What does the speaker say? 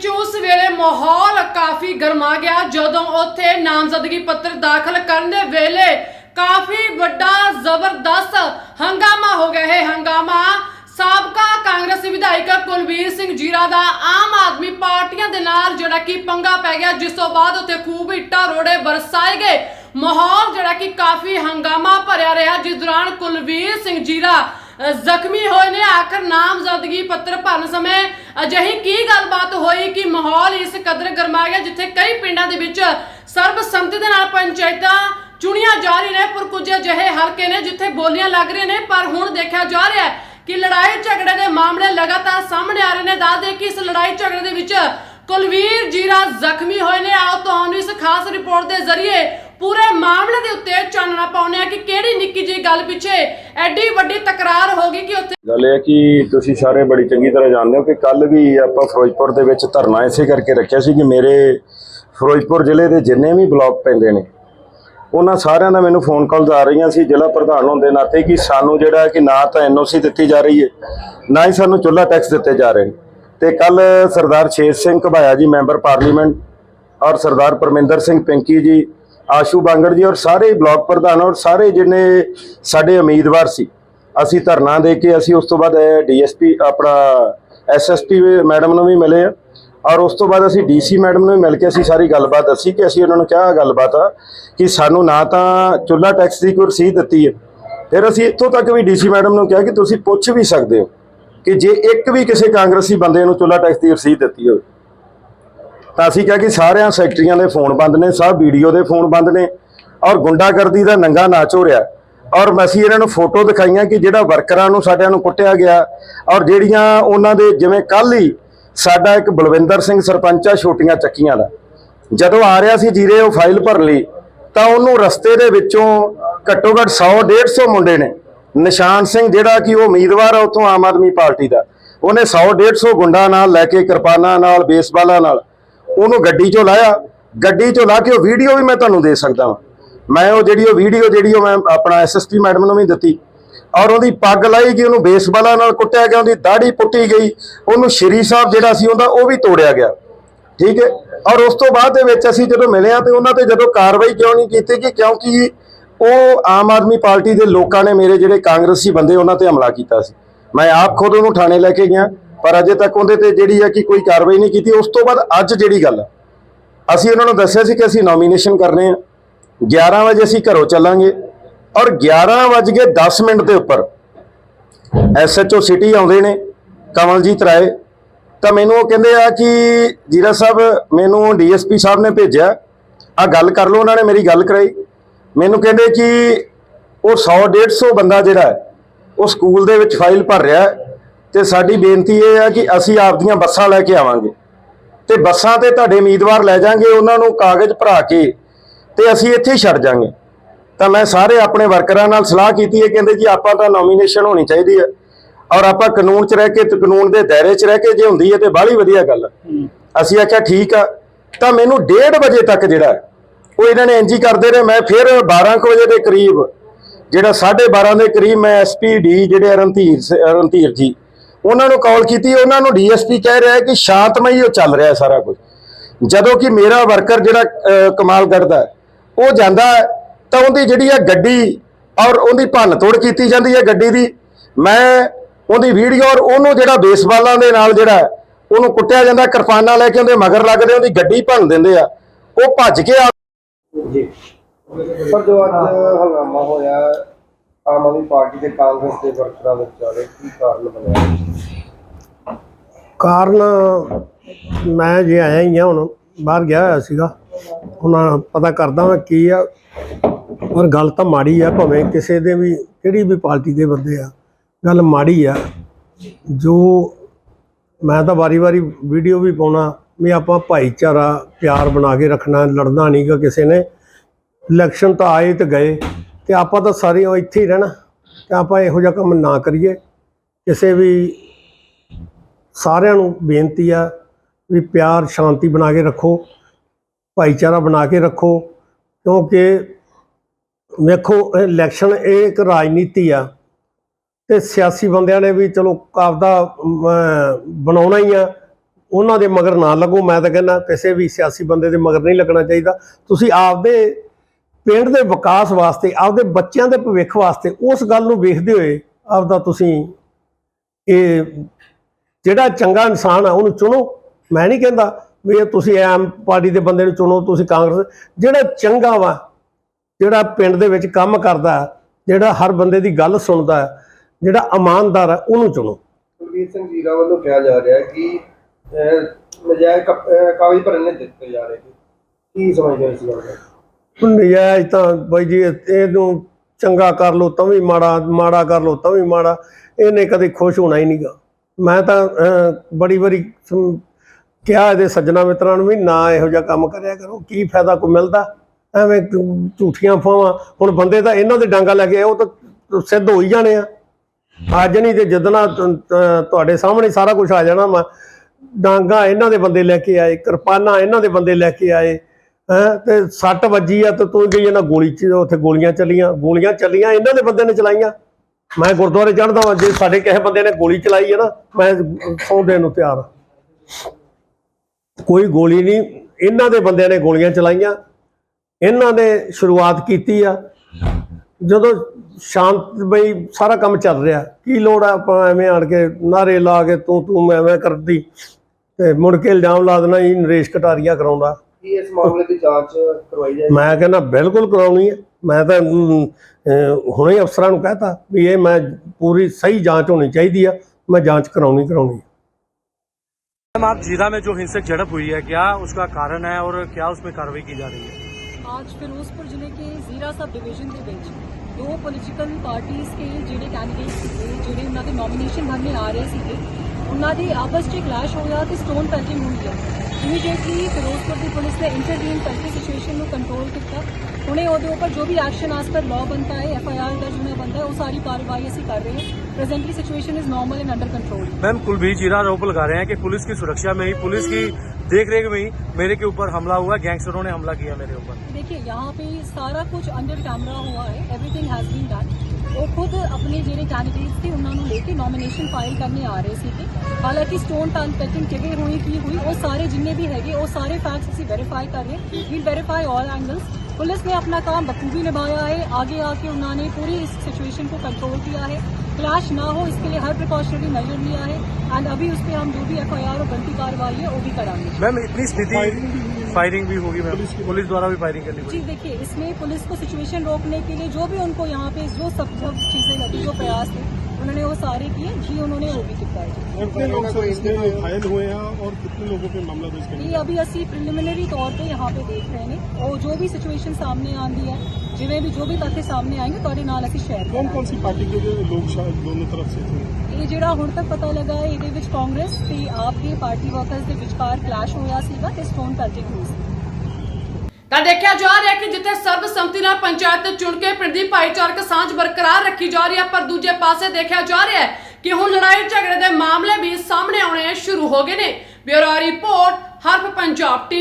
ਵਿੱਚ ਉਸ ਵੇਲੇ ਮਾਹੌਲ ਕਾਫੀ ਗਰਮਾ ਗਿਆ। ਜਦੋਂ ਉੱਥੇ ਨਾਮਜ਼ਦਗੀ ਪੱਤਰ ਦਾਖਲ ਕਰਨ ਦੇ ਵੇਲੇ ਕਾਫੀ ਵੱਡਾ ਜ਼ਬਰਦਸਤ ਹੰਗਾਮਾ ਹੋ ਗਿਆ। ਹੈ ਹੰਗਾਮਾ ਸਾਬਕਾ ਕਾਂਗਰਸੀ ਵਿਧਾਇਕ ਕੁਲਵੀਰ ਸਿੰਘ ਜੀਰਾ ਦਾ ਆਮ ਆਦਮੀ ਪਾਰਟੀਆਂ ਦੇ ਨਾਲ ਜਿਹੜਾ ਕਿ ਪੰਗਾ ਪੈ ਗਿਆ। ਜਿਸ ਤੋਂ ਬਾਅਦ ਉੱਥੇ ਖੂਬ ਇੱਟਾਂ ਰੋੜੇ ਬਰਸਾਏ ਗਏ। ਮਾਹੌਲ ਜਿਹੜਾ ਕਿ ਕਾਫੀ ਹੰਗਾਮਾ ਭਰਿਆ ਰਿਹਾ। ਜਿਸ ਦੌਰਾਨ ਕੁਲਵੀਰ ਸਿੰਘ ਜੀਰਾ ਜ਼ਖਮੀ ਹੋਏ ਨੇ। ਆਖਰ ਨਾਮਜ਼ਦਗੀ ਪੱਤਰ ਭਰਨ ਸਮੇਂ ਅਜਿਹੀ ਕੀ ਗੱਲਬਾਤ ਹੋਈ ਕਿ ਮਾਹੌਲ ਇਸ ਕਦਰ ਗਰਮਾ ਗਿਆ ਜਿੱਥੇ ਕਈ ਪਿੰਡਾਂ ਦੇ ਵਿੱਚ ਸਰਬਸੰਮਤੀ ਦੇ ਨਾਲ ਪੰਚਾਇਤਾਂ ਚੁਣੀਆਂ ਜਾ ਰਹੀਆਂ ਨੇ, ਪਰ ਕੁਝ ਅਜਿਹੇ ਹਲਕੇ ਨੇ ਜਿੱਥੇ ਬੋਲੀਆਂ ਲੱਗ ਰਹੀਆਂ ਨੇ, ਪਰ ਹੁਣ ਦੇਖਿਆ ਜਾ ਰਿਹਾ ਹੈ ਕਿ ਲੜਾਈ ਝਗੜੇ ਦੇ ਮਾਮਲੇ ਲਗਾਤਾਰ ਸਾਹਮਣੇ ਆ ਰਹੇ ਨੇ। ਦੱਸਦੇ ਕਿ ਇਸ ਲੜਾਈ ਝਗੜੇ ਦੇ ਵਿੱਚ ਕੁਲਵੀਰ ਜੀਰਾ ਜ਼ਖਮੀ ਹੋਏ ਨੇ। ਆਓ ਤੁਹਾਨੂੰ ਇਸ ਖਾਸ ਰਿਪੋਰਟ ਦੇ ਜ਼ਰੀਏ ਪੂਰੇ ਮਾਮਲੇ ਦੇ ਉੱਤੇ ਚਾਨਣਾ ਪਾਉਂਦੇ ਆ ਕਿ ਕਿਹੜੀ ਨਿੱਕੀ ਜਿਹੀ ਗੱਲ ਪਿੱਛੇ ਐਡੀ ਵੱਡੀ ਤਕਰਾਰ ਹੋ ਗਈ ਕਿ ਉੱਥੇ ਗੱਲ ਇਹ ਕਿ ਤੁਸੀਂ ਸਾਰੇ ਬੜੀ ਚੰਗੀ ਤਰ੍ਹਾਂ ਜਾਣਦੇ ਹੋ ਕਿ ਕੱਲ ਵੀ ਆਪਾਂ ਫਿਰੋਜ਼ਪੁਰ ਦੇ ਵਿੱਚ ਧਰਨਾ ਇਸੇ ਕਰਕੇ ਰੱਖਿਆ ਸੀ ਕਿ ਮੇਰੇ ਫਿਰੋਜ਼ਪੁਰ ਜ਼ਿਲ੍ਹੇ ਦੇ ਜਿੰਨੇ ਵੀ ਬਲਾਕ ਪੈਂਦੇ ਨੇ, ਉਹਨਾਂ ਸਾਰਿਆਂ ਦਾ ਮੈਨੂੰ ਫੋਨ ਕਾਲਸ ਆ ਰਹੀਆਂ ਸੀ, ਜ਼ਿਲ੍ਹਾ ਪ੍ਰਧਾਨ ਹੋਣ ਦੇ ਨਾਤੇ ਕਿ ਸਾਨੂੰ ਜਿਹੜਾ ਕਿ ਨਾ ਤਾਂ ਐਨਓਸੀ ਦਿੱਤੀ ਜਾ ਰਹੀ ਹੈ, ਨਾ ਹੀ ਸਾਨੂੰ ਚੁੱਲ੍ਹਾ ਟੈਕਸ ਦਿੱਤੇ ਜਾ ਰਹੇ ਨੇ। ਤੇ ਕੱਲ ਸਰਦਾਰ ਛੇਜ ਸਿੰਘ ਘਬਾਇਆ ਜੀ ਮੈਂਬਰ ਪਾਰਲੀਮੈਂਟ ਔਰ ਸਰਦਾਰ ਪਰਮਿੰਦਰ ਸਿੰਘ ਪਿੰਕੀ ਜੀ ਆਸ਼ੂ ਬਾਂਗੜ ਜੀ ਔਰ ਸਾਰੇ ਬਲਾਕ ਪ੍ਰਧਾਨ ਔਰ ਸਾਰੇ ਜਿੰਨੇ ਸਾਡੇ ਉਮੀਦਵਾਰ ਸੀ, ਅਸੀਂ ਧਰਨਾ ਦੇ ਕੇ ਅਸੀਂ ਉਸ ਤੋਂ ਬਾਅਦ ਡੀਐਸਪੀ ਆਪਣਾ ਐਸਐਸਪੀ ਮੈਡਮ ਨੂੰ ਵੀ ਮਿਲੇ ਆ ਔਰ ਉਸ ਤੋਂ ਬਾਅਦ ਅਸੀਂ ਡੀਸੀ ਮੈਡਮ ਨੂੰ ਵੀ ਮਿਲ ਕੇ ਅਸੀਂ ਸਾਰੀ ਗੱਲਬਾਤ ਦੱਸੀ ਕਿ ਅਸੀਂ ਉਹਨਾਂ ਨੂੰ ਕਿਹਾ ਗੱਲਬਾਤ ਆ ਕਿ ਸਾਨੂੰ ਨਾ ਤਾਂ ਚੁੱਲ੍ਹਾ ਟੈਕਸ ਦੀ ਕੋਈ ਰਸੀਦ ਦਿੱਤੀ ਹੈ, ਫਿਰ ਅਸੀਂ ਇੱਥੋਂ ਤੱਕ ਵੀ ਡੀਸੀ ਮੈਡਮ ਨੂੰ ਕਿਹਾ ਕਿ ਤੁਸੀਂ ਪੁੱਛ ਵੀ ਸਕਦੇ ਹੋ ਕਿ ਜੇ ਇੱਕ ਵੀ ਕਿਸੇ ਕਾਂਗਰਸੀ ਬੰਦੇ ਨੂੰ ਚੁੱਲ੍ਹਾ ਟੈਕਸ ਦੀ ਰਸੀਦ ਦਿੱਤੀ ਹੋਵੇ। ਤਾਂ ਅਸੀਂ ਕਿਹਾ ਕਿ ਸਾਰਿਆਂ ਸੈਕਟਰੀਆਂ ਦੇ ਫੋਨ ਬੰਦ ਨੇ ਸਭ ਵੀਡੀਓ ਦੇ ਫੋਨ ਬੰਦ ਨੇ ਔਰ ਗੁੰਡਾਗਰਦੀ ਦਾ ਨੰਗਾ ਨਾਚ ਹੋ ਰਿਹਾ। ਔਰ ਅਸੀਂ ਇਹਨਾਂ ਨੂੰ ਫੋਟੋ ਦਿਖਾਈਆਂ ਕਿ ਜਿਹੜਾ ਵਰਕਰਾਂ ਨੂੰ ਸਾਡਿਆਂ ਨੂੰ ਕੁੱਟਿਆ ਗਿਆ ਔਰ ਜਿਹੜੀਆਂ ਉਹਨਾਂ ਦੇ ਜਿਵੇਂ ਕੱਲ ਹੀ ਸਾਡਾ ਇੱਕ ਬਲਵਿੰਦਰ ਸਿੰਘ ਸਰਪੰਚ ਆ ਛੋਟੀਆਂ ਚੱਕੀਆਂ ਦਾ। ਜਦੋਂ ਆ ਰਿਹਾ ਸੀ ਜੀਰੇ ਉਹ ਫਾਈਲ ਭਰ ਲਈ, ਤਾਂ ਉਹਨੂੰ ਰਸਤੇ ਦੇ ਵਿੱਚੋਂ ਘੱਟੋ ਘੱਟ 100 150 ਮੁੰਡੇ ਨੇ। ਨਿਸ਼ਾਨ ਸਿੰਘ ਜਿਹੜਾ ਕਿ ਉਹ ਉਮੀਦਵਾਰ ਆ ਉਤੋਂ ਆਮ ਆਦਮੀ ਪਾਰਟੀ ਦਾ। ਉਹਨੇ 100 150 ਗੁੰਡਾ ਨਾਲ ਲੈ ਕੇ ਕਿਰਪਾਨਾਂ ਨਾਲ, ਬੇਸਬਾਲਾਂ ਨਾਲ ਉਹਨੂੰ ਗੱਡੀ 'ਚੋਂ ਲਾਇਆ। ਗੱਡੀ 'ਚੋਂ ਲਾ ਕੇ ਉਹ ਵੀਡੀਓ ਵੀ ਮੈਂ ਤੁਹਾਨੂੰ ਦੇ ਸਕਦਾ ਹਾਂ ਮੈਂ ਉਹ ਜਿਹੜੀ ਉਹ ਵੀਡੀਓ, ਜਿਹੜੀ ਉਹ ਮੈਂ ਆਪਣਾ ਐਸਐਸਪੀ ਮੈਡਮ ਨੂੰ ਵੀ ਦਿੱਤੀ। ਔਰ ਉਹਦੀ ਪੱਗ ਲਾਈ ਗਈ, ਉਹਨੂੰ ਬੇਸਬਾਲਾਂ ਨਾਲ ਕੁੱਟਿਆ ਗਿਆ, ਉਹਦੀ ਦਾੜੀ ਪੁੱਟੀ ਗਈ। ਉਹਨੂੰ ਸ਼੍ਰੀ ਸਾਹਿਬ ਜਿਹੜਾ ਸੀ ਉਹਦਾ, ਉਹ ਵੀ ਤੋੜਿਆ ਗਿਆ। ਠੀਕ ਹੈ? ਔਰ ਉਸ ਤੋਂ ਬਾਅਦ ਦੇ ਵਿੱਚ ਅਸੀਂ ਜਦੋਂ ਮਿਲੇ ਆ ਤੇ ਉਹਨਾਂ ਤੇ ਜਦੋਂ ਕਾਰਵਾਈ ਕਿਉਂ ਨਹੀਂ ਕੀਤੀ ਕਿ ਕਿਉਂਕਿ ਉਹ ਆਮ ਆਦਮੀ ਪਾਰਟੀ ਦੇ ਲੋਕਾਂ ਨੇ ਮੇਰੇ ਜਿਹੜੇ ਕਾਂਗਰਸੀ ਬੰਦੇ ਉਹਨਾਂ ਤੇ ਹਮਲਾ ਕੀਤਾ ਸੀ। ਮੈਂ ਆਪ ਖੁਦ ਉਹਨੂੰ ਥਾਣੇ ਲੈ ਕੇ ਗਿਆ। ਪਰ ਅਜੇ ਤੱਕ ਉਹਦੇ ਤੇ ਜਿਹੜੀ ਹੈ ਕਿ ਕੋਈ ਕਾਰਵਾਈ ਨਹੀਂ ਕੀਤੀ, ਉਸ ਤੋਂ ਬਾਅਦ ਅੱਜ ਜਿਹੜੀ ਗੱਲ ਅਸੀਂ ਉਹਨਾਂ ਨੂੰ ਦੱਸਿਆ ਸੀ ਕਿ ਅਸੀਂ ਨੋਮੀਨੇਸ਼ਨ ਕਰਨੇ ਆ। 11 ਵਜੇ ਅਸੀਂ ਘਰੋਂ ਚੱਲਾਂਗੇ ਔਰ 11 ਵਜ ਕੇ 10 ਮਿੰਟ ਦੇ ਉੱਪਰ ਐਸਐਚਓ ਸਿਟੀ ਆਉਂਦੇ ਨੇ, ਕਮਲਜੀਤ ਰਾਏ। ਤਾਂ ਮੈਨੂੰ ਉਹ ਕਹਿੰਦੇ ਆ ਕਿ ਜੀਰਾ ਸਾਹਿਬ, ਮੈਨੂੰ ਡੀਐਸਪੀ ਸਾਹਿਬ ਨੇ ਭੇਜਿਆ। ਆ ਗੱਲ ਕਰ ਲਓ, ਉਹਨਾਂ ਨੇ ਮੇਰੀ ਗੱਲ ਕਰਾਈ। ਮੈਨੂੰ ਕਹਿੰਦੇ ਕਿ ਉਹ 100 150 ਬੰਦਾ ਜਿਹੜਾ ਉਹ ਸਕੂਲ ਦੇ ਵਿੱਚ ਫਾਈਲ ਭਰ ਰਿਹਾ ਤੇ ਸਾਡੀ ਬੇਨਤੀ ਇਹ ਹੈ ਕਿ ਅਸੀਂ ਆਪਦੀਆਂ ਬੱਸਾਂ ਲੈ ਕੇ ਆਵਾਂਗੇ। ਤੇ ਬੱਸਾਂ ਤੇ ਤੁਹਾਡੇ ਉਮੀਦਵਾਰ ਲੈ ਜਾਾਂਗੇ ਉਹਨਾਂ ਨੂੰ ਕਾਗਜ਼ ਭਰਾ ਕੇ ਤੇ ਅਸੀਂ ਇੱਥੇ ਛੱਡ ਜਾਾਂਗੇ ਤਾਂ ਮੈਂ ਸਾਰੇ ਆਪਣੇ ਵਰਕਰਾਂ ਨਾਲ ਸਲਾਹ ਕੀਤੀ ਹੈ ਕਹਿੰਦੇ ਜੀ ਆਪਾਂ ਤਾਂ ਨੋਮੀਨੇਸ਼ਨ ਹੋਣੀ ਚਾਹੀਦੀ ਹੈ ਔਰ ਆਪਾਂ ਕਾਨੂੰਨ 'ਚ ਰਹਿ ਕੇ ਤੇ ਕਾਨੂੰਨ ਦੇ ਦਾਇਰੇ 'ਚ ਰਹਿ ਕੇ ਜੇ ਹੁੰਦੀ ਹੈ ਤੇ ਬਾਹਲੀ ਵਧੀਆ ਗੱਲ ਅਸੀਂ ਆਖਿਆ ਠੀਕ ਆ ਤਾਂ ਮੈਨੂੰ 1:30 ਵਜੇ ਤੱਕ ਜਿਹੜਾ ਉਹ ਇਹਨਾਂ ਨੇ ਇੰਜੀ ਕਰਦੇ ਰਹੇ ਮੈਂ ਫਿਰ 12 ਕੁ ਵਜੇ ਦੇ ਕਰੀਬ ਜਿਹੜਾ 12:30 ਦੇ ਕਰੀਬ ਮੈਂ ਐਸਪੀਡੀ ਜਿਹੜੇ ਰਣਧੀਰ ਰਣਧੀਰ ਜੀ ਉਹਨਾਂ ਨੂੰ ਕਾਲ ਕੀਤੀ ਉਹਨਾਂ ਨੂੰ ਡੀਐਸਪੀ ਕਹਿ ਰਿਹਾ ਕਿ ਸ਼ਾਂਤਮਈ ਉਹ ਚੱਲ ਰਿਹਾ ਸਾਰਾ ਕੁਝ। ਜਦੋਂ ਕਿ ਮੇਰਾ ਵਰਕਰ ਜਿਹੜਾ ਅਹ, ਦਾ ਉਹ ਜਾਂਦਾ ਤਾਂ ਉਹਦੀ ਜਿਹੜੀ ਹੈ ਗੱਡੀ ਔਰ ਉਹਦੀ ਭੰਨ ਤੋੜ ਕੀਤੀ ਜਾਂਦੀ ਹੈ ਗੱਡੀ ਦੀ। ਮੈਂ ਉਹਦੀ ਵੀਡੀਓ ਔਰ ਉਹਨੂੰ ਜਿਹੜਾ ਬੇਸਬਾਲਾਂ ਦੇ ਨਾਲ ਜਿਹੜਾ ਉਹਨੂੰ ਕੁੱਟਿਆ ਜਾਂਦਾ ਕਿਰਪਾਨਾਂ ਲੈ ਕੇ ਉਹਦੇ ਮਗਰ ਲੱਗਦੇ ਉਹਦੀ ਗੱਡੀ ਭੰਨ ਦਿੰਦੇ ਆ। ਉਹ ਭੱਜ ਕੇ ਆ ਜੀ। ਪਰ ਜੋ ਅੱਜ ਹੰਗਾਮਾ ਹੋਇਆ ਆਮ ਆਦਮੀ ਪਾਰਟੀ ਦੇ ਕਾਂਗਰਸ ਦੇ ਵਰਕਰਾਂ ਵਿਚਾਲੇ ਕੀ ਕਾਰਨ ਬਣਿਆ? ਕਾਰਨ ਮੈਂ ਜੇ ਆਇਆ ਹੀ ਆ ਹੁਣ, ਬਾਹਰ ਗਿਆ ਹੋਇਆ ਸੀਗਾ। ਹੁਣ ਪਤਾ ਕਰਦਾ ਮੈਂ ਕੀ ਆ, ਪਰ ਗੱਲ ਤਾਂ ਮਾੜੀ ਆ, ਭਾਵੇਂ ਕਿਸੇ ਦੇ ਵੀ, ਕਿਹੜੀ ਵੀ ਪਾਰਟੀ ਦੇ ਬੰਦੇ ਆ, ਗੱਲ ਮਾੜੀ ਆ। ਜੋ ਮੈਂ ਤਾਂ ਵਾਰੀ-ਵਾਰੀ ਵੀਡੀਓ ਵੀ ਪਾਉਣਾ, ਵੀ ਆਪਾਂ ਭਾਈਚਾਰਾ ਪਿਆਰ ਬਣਾ ਕੇ ਰੱਖਣਾ, ਲੜਨਾ ਨਹੀਂਗਾ ਕਿਸੇ ਨੇ। ਇਲੈਕਸ਼ਨ ਤਾਂ ਆਏ ਤੇ ਗਏ। ਤੇ ਆਪਾਂ ਤਾਂ ਸਾਰੇ ਇੱਥੇ ਹੀ ਰਹਿਣਾ ਤੇ ਆਪਾਂ ਇਹੋ ਜਿਹਾ ਕੰਮ ਨਾ ਕਰੀਏ। ਕਿਸੇ ਵੀ ਸਾਰਿਆਂ ਨੂੰ ਬੇਨਤੀ ਆ ਵੀ ਪਿਆਰ, ਸ਼ਾਂਤੀ ਬਣਾ ਕੇ ਰੱਖੋ, ਭਾਈਚਾਰਾ ਬਣਾ ਕੇ ਰੱਖੋ, ਕਿਉਂਕਿ ਵੇਖੋ ਇਲੈਕਸ਼ਨ ਇਹ ਇੱਕ ਰਾਜਨੀਤੀ ਆ ਤੇ ਸਿਆਸੀ ਬੰਦਿਆਂ ਨੇ ਵੀ ਚਲੋ ਆਪਦਾ ਬਣਾਉਣਾ ਹੀ ਆ। ਉਹਨਾਂ ਦੇ ਮਗਰ ਨਾ ਲੱਗੋ, ਮੈਂ ਤਾਂ ਕਹਿੰਦਾ ਕਿਸੇ ਵੀ ਸਿਆਸੀ ਬੰਦੇ ਦੇ ਮਗਰ ਨਹੀਂ ਲੱਗਣਾ ਚਾਹੀਦਾ। ਤੁਸੀਂ ਆਪਦੇ ਪਿੰਡ ਦੇ ਵਿਕਾਸ ਵਾਸਤੇ, ਆਪਦੇ ਬੱਚਿਆਂ ਦੇ ਭਵਿੱਖ ਵਾਸਤੇ, ਉਸ ਗੱਲ ਨੂੰ ਵੇਖਦੇ ਹੋਏ ਆਪਦਾ ਤੁਸੀਂ ਇਹ ਜਿਹੜਾ ਚੰਗਾ ਇਨਸਾਨ ਆ, ਉਹਨੂੰ ਚੁਣੋ। ਮੈਂ ਨਹੀਂ ਕਹਿੰਦਾ ਵੀ ਇਹ ਤੁਸੀਂ ਆਮ ਪਾਰਟੀ ਦੇ ਬੰਦੇ ਨੂੰ ਚੁਣੋ, ਤੁਸੀਂ ਕਾਂਗਰਸ, ਜਿਹੜਾ ਚੰਗਾ ਵਾ, ਜਿਹੜਾ ਪਿੰਡ ਦੇ ਵਿੱਚ ਕੰਮ ਕਰਦਾ, ਜਿਹੜਾ ਹਰ ਬੰਦੇ ਦੀ ਗੱਲ ਸੁਣਦਾ, ਜਿਹੜਾ ਇਮਾਨਦਾਰ ਹੈ ਉਹਨੂੰ ਚੁਣੋ। ਕੁਲਵੀਰ ਸਿੰਘ ਜੀਰਾ ਵੱਲੋਂ ਕਿਹਾ ਜਾ ਰਿਹਾ ਕਿ ਨਜਾਇਜ਼ ਕਾਗਜ਼ ਭਰਨ ਨਹੀਂ ਦਿੱਤੇ ਜਾ ਰਹੇ ਕੀ ਸਮਝਦੇ ਹੋ ਇਸ ਗੱਲ ਦਾ? ਨਜਾਇਜ਼ ਤਾਂ ਬਾਈ ਜੀ ਇਹਨੂੰ ਚੰਗਾ ਕਰ ਲੋ ਤਾਂ ਵੀ ਮਾੜਾ ਮਾੜਾ ਕਰ ਲੋ ਤਾਂ ਵੀ ਮਾੜਾ। ਇਹਨੇ ਕਦੇ ਖੁਸ਼ ਹੋਣਾ ਹੀ ਨਹੀਂਗਾ। ਮੈਂ ਤਾਂ ਅਹ, ਬੜੀ ਵਾਰੀ ਕਿਹਾ ਇਹਦੇ ਸੱਜਣਾ ਮਿੱਤਰਾਂ ਨੂੰ ਵੀ ਨਾ ਇਹੋ ਜਿਹਾ ਕੰਮ ਕਰਿਆ ਕਰੋ ਕੀ ਫਾਇਦਾ ਕੋਈ ਮਿਲਦਾ? ਐਵੇਂ ਝੂਠੀਆਂ ਫਾਵਾਂ ਹੁਣ ਬੰਦੇ ਤਾਂ ਇਹਨਾਂ ਦੇ ਡਾਂਗਾ ਲੈ ਕੇ ਆਏ, ਉਹ ਤਾਂ ਸਿੱਧ ਹੋ ਹੀ ਜਾਣੇ ਆ। ਅੱਜ ਨਹੀਂ ਤੇ ਜਦਨਾ ਤੁਹਾਡੇ ਸਾਹਮਣੇ ਸਾਰਾ ਕੁਝ ਆ ਜਾਣਾ ਮੈਂ ਡਾਂਗਾ ਇਹਨਾਂ ਦੇ ਬੰਦੇ ਲੈ ਕੇ ਆਏ ਕਿਰਪਾਨਾਂ ਇਹਨਾਂ ਦੇ ਬੰਦੇ ਲੈ ਕੇ ਆਏ। ਤੇ ਸੱਟ ਵੱਜੀ ਆ ਤੇ ਤੂੰ ਗਈ ਇਹਨਾਂ ਗੋਲੀ ਚ, ਉੱਥੇ ਗੋਲੀਆਂ ਚੱਲੀਆਂ ਗੋਲੀਆਂ ਚੱਲੀਆਂ, ਇਹਨਾਂ ਦੇ ਬੰਦੇ ਨੇ ਚਲਾਈਆਂ। ਮੈਂ ਗੁਰਦੁਆਰੇ ਚੜ੍ਹਦਾ ਵਾਂ, ਜੇ ਸਾਡੇ ਕਿਸੇ ਬੰਦੇ ਨੇ ਗੋਲੀ ਚਲਾਈ ਹੈ ਨਾ, ਮੈਂ ਸੌਂ ਦੇਣ ਨੂੰ ਤਿਆਰ ਕੋਈ ਗੋਲੀ ਨਹੀਂ, ਇਹਨਾਂ ਦੇ ਬੰਦਿਆਂ ਨੇ ਗੋਲੀਆਂ ਚਲਾਈਆਂ, ਇਹਨਾਂ ਨੇ ਸ਼ੁਰੂਆਤ ਕੀਤੀ ਆ। ਜਦੋਂ ਸ਼ਾਂਤ ਬਈ ਸਾਰਾ ਕੰਮ ਚੱਲ ਰਿਹਾ, ਕੀ ਲੋੜ ਆ ਆਪਾਂ ਐਵੇਂ ਆਣ ਕੇ ਨਾਰੇ ਲਾ ਕੇ ਤੂੰ ਤੂੰ ਮੈਂ ਮੈਂ ਕਰਦੀ, ਤੇ ਮੁੜ ਕੇ ਇਲਜ਼ਾਮ ਲਾ ਦੇਣਾ ਜੀ ਨਰੇਸ਼ ਕਟਾਰੀਆ ਕਰਾਉਂਦਾ। ਕੀ ਇਸ ਮਾਮਲੇ ਦੀ ਜਾਂਚ ਕਰਵਾਈ ਜਾਏ ਮੈਂ ਕਹਿੰਦਾ ਬਿਲਕੁਲ ਕਰਾਉਣੀ ਹੈ ਮੈਂ ਤਾਂ ਅਮ, ਅਹ, ਹੁਣੇ ਹੀ ਅਫਸਰਾਂ ਨੂੰ ਕਹਤਾ ਵੀ ਇਹ ਮੈਂ ਪੂਰੀ ਸਹੀ ਜਾਂਚ ਹੋਣੀ ਚਾਹੀਦੀ ਆ ਮੈਂ ਜਾਂਚ ਕਰਾਉਣੀ ਕਰਾਉਣੀ ਹੈ। मैम आप जीरा में जो हिंसक झड़प हुई है क्या उसका कारण है और क्या उसमें कार्रवाई की जा रही है ਅੱਜ ਫਿਰੋਜ਼ਪੁਰ ਜ਼ਿਲ੍ਹੇ ਕੇ ਜ਼ੀਰਾ ਸਬ ਡਿਵੀਜ਼ਨ ਦੇ ਵਿੱਚ ਦੋ ਪੋਲੀਟੀਕਲ ਪਾਰਟੀਆਂ ਕੇ ਜਿਹੜੇ ਕੈਂਡੀਡੇਟ ਸੀਗੇ ਜਿਹੜੇ ਉਹਨਾਂ ਦੇ ਨੋਮੀਨੇਸ਼ਨ ਭਰਨੇ ਆ ਰਹੇ ਸੀਗੇ ਉਹਨਾਂ ਦੀ ਆਪਸ 'ਚ ਕਲੈਸ਼ ਹੋਇਆ ਤੇ ਸਟੋਨ ਪੈਲਟਿੰਗ ਹੋਈ ਹੈ ਇਮੀਡੀਏਟਲੀ ਫਿਰੋਜ਼ਪੁਰ ਦੀ ਪੁਲਿਸ ਨੇ ਇੰਟਰਵੀਨ ਕਰਕੇ ਸਿਚੁਏਸ਼ਨ ਨੂੰ ਕੰਟਰੋਲ ਕੀਤਾ ਹੁਣੇ ਉਹਦੇ ਉੱਪਰ ਜੋ ਵੀ ਐਕਸ਼ਨ ਆਸ ਪਰ ਲਾਅ ਬਣਦਾ ਹੈ ਐਫ ਆਈ ਆਰ ਦਰਜ ਹੋਣਾ ਬਣਦਾ ਹੈ ਉਹ ਸਾਰੀ ਕਾਰਵਾਈ ਅਸੀਂ ਕਰ ਰਹੇ ਹਾਂ presently situation is normal and under control ma'am Kulbir Zira आरोप लगा रहे हैं कि पुलिस की सुरक्षा में ही पुलिस की देख रेख में ही मेरे के ऊपर हमला हुआ गैंगस्टरों ने हमला किया मेरे ऊपर देखिए यहाँ पे सारा कुछ अंडर कैमरा हुआ है एवरीथिंग हैज बीन डन ਉਹ ਖੁਦ ਆਪਣੇ ਜਿਹੜੇ ਕੈਂਡੀਡੇਟਸ ਸੀ ਉਹਨਾਂ ਨੂੰ ਲੈ ਕੇ ਨੋਮੀਨੇਸ਼ਨ ਫਾਈਲ ਕਰਨੇ ਆ ਰਹੇ ਸੀਗੇ ਹਾਲਾਂਕਿ ਸਟੋਨ ਟਨ ਪੈਕਿੰਗ ਕਿਵੇਂ ਹੋਈ ਕੀ ਹੋਈ ਉਹ ਸਾਰੇ ਜਿੰਨੇ ਵੀ ਹੈਗੇ ਉਹ ਸਾਰੇ ਫੈਕਟਸ ਅਸੀਂ ਵੈਰੀਫਾਈ ਕਰ ਰਹੇ ਹਾਂ we'll verify all angles police ने अपना काम बखूबी निभाया है आगे आके उन्होंने पूरी इस सिचुएशन को कंट्रोल किया है क्लैश ना हो इसके लिए हर प्रिकॉशनरी मेजर लिया है एंड अभी उस पर हम जो भी एफ और बनती कार्रवाई है वो भी कराएंगे मैम इतनी स्थिति फायरिंग भी होगी मैम पुलिस द्वारा भी फायरिंग करनी जी पड़ी देखिए इसमें पुलिस को सिचुएशन रोकने के लिए जो भी उनको यहाँ पे जो सब सब चीजें लगी जो प्रयास थे ਉਹਨਾਂ ने वो सारे किए जी उन्होंने वो भी किया। है कितने लोग घायल हुए हैं और कितने लोगों पे मामला दर्ज कर ਇਹ ਅਭੀ ਅਸੀਂ ਪ੍ਰੀਲਿਮਿਨਰੀ ਤੌਰ ਤੇ ਯਹਾਂ ਪੇ ਦੇਖ ਰਹੇ ਨੇ ਉਹ ਜੋ ਵੀ ਸਿਚੁਏਸ਼ਨ ਸਾਹਮਣੇ ਆਂਦੀ ਹੈ ਜਿਵੇਂ ਵੀ ਜੋ ਵੀ ਤੱਥ ਸਾਹਮਣੇ ਆਏਗੇ ਤੁਹਾਡੇ ਨਾਲ ਅਸੀਂ कौन कौन सी पार्टी के जो लोग शायद दोनों तरफ से थे? ਇਹ ਜਿਹੜਾ ਹੁਣ ਤੱਕ ਪਤਾ ਲੱਗਾ ਹੈ ਇਹਦੇ ਵਿੱਚ ਕਾਂਗਰਸ ਤੇ ਆਪ ਦੀ ਪਾਰਟੀ ਵਰਕਰਸ ਦੇ ਵਿਚਕਾਰ ਕਲੈਸ਼ ਹੋਇਆ ਸੀਗਾ ਤੇ ਸਟੋਨ ਪੈਟਿੰਗ ਹੋਈ ਸੀ ਤਾਂ ਦੇਖਿਆ ਜਾ ਰਿਹਾ ਕਿ ਜਿੱਥੇ ਸਰਬਸੰਮਤੀ ਨਾਲ ਪੰਚਾਇਤ ਚੁਣ ਕੇ ਪਿੰਡ ਦੀ ਭਾਈਚਾਰਕ ਸਾਂਝ ਬਰਕਰਾਰ ਰੱਖੀ ਜਾ ਰਹੀ ਹੈ ਪਰ ਦੂਜੇ ਪਾਸੇ ਦੇਖਿਆ ਜਾ ਰਿਹਾ ਹੈ ਕਿ ਹੁਣ ਲੜਾਈ ਝਗੜੇ ਦੇ ਮਾਮਲੇ ਵੀ ਸਾਹਮਣੇ ਆਉਣੇ ਸ਼ੁਰੂ ਹੋ ਗਏ ਨੇ। ਬਿਊਰੋ ਰਿਪੋਰਟ, ਹਰਫ ਪੰਜਾਬ